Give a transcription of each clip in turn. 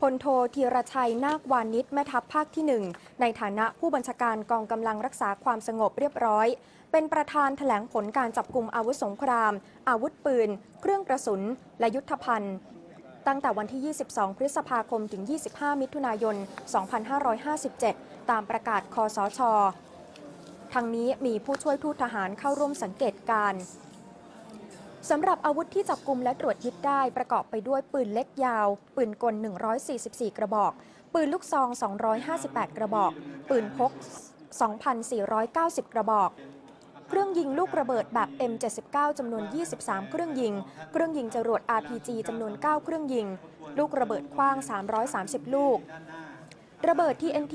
พลโทธีรชัยนาควานิชแม่ทัพภาคที่ 1 ในฐานะผู้บัญชาการกองกำลังรักษาความสงบเรียบร้อย เป็นประธานแถลงผลการจับกลุ่มอาวุธสงคราม อาวุธปืน เครื่องกระสุน และยุทธภัณฑ์ตั้งแต่วันที่ 22 พฤษภาคม ถึง 25 มิถุนายน 2557 ตามประกาศคอสชทั้งนี้มีผู้ช่วยทูตทหารเข้าร่วมสังเกตการณ์ สำหรับอาวุธที่จับกลุ่มและตรวจยึดได้ประกอบไปด้วยปืนเล็กยาว ปืนกล 144 กระบอก ปืนลูกซอง 258 กระบอก ปืนพก 2,490 กระบอก เครื่องยิงลูกระเบิดแบบ M79 จำนวน 23 เครื่องยิง เครื่องยิงจรวด RPG จำนวน 9 เครื่องยิง ลูกระเบิดขว้าง 330 ลูก ระเบิด TNT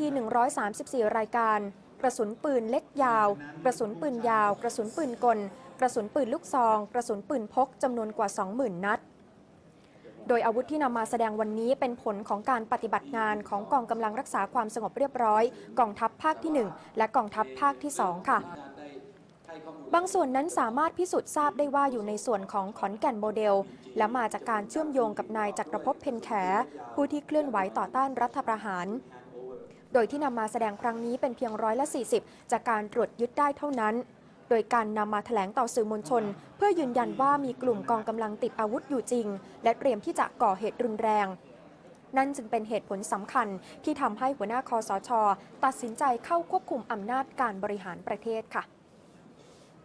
134 รายการ ระสุนปืนเล็กยาว กระสุนปืนยาว กระสุนปืนกล กระสุนปืนลูกซอง กระสุนปืนพกจำนวนกว่า 20,000 นัด โดยอาวุธที่นำมาแสดงวันนี้เป็นผลของการปฏิบัติงานของกองกำลังรักษาความสงบเรียบร้อย กองทัพภาคที่ 1 และกองทัพภาคที่ 2 ค่ะบางส่วนนั้นสามารถพิสูจน์ทราบได้ว่าอยู่ในส่วนของขอนแก่นโมเดล และมาจากการเชื่อมโยงกับนายจักรภพเพนแข ผู้ที่เคลื่อนไหวต่อต้านรัฐประหาร โดยที่นำมาแสดงครั้งนี้เป็นเพียงร้อยละ40 จากการตรวจยึดได้เท่านั้น โดยการนำมาแถลงต่อสื่อมวลชน เพื่อยืนยันว่ามีกลุ่มกองกำลังติดอาวุธอยู่จริง และเตรียมที่จะก่อเหตุรุนแรง นั่นจึงเป็นเหตุผลสำคัญที่ทำให้หัวหน้าคอสช ตัดสินใจเข้าควบคุมอำนาจการบริหารประเทศค่ะ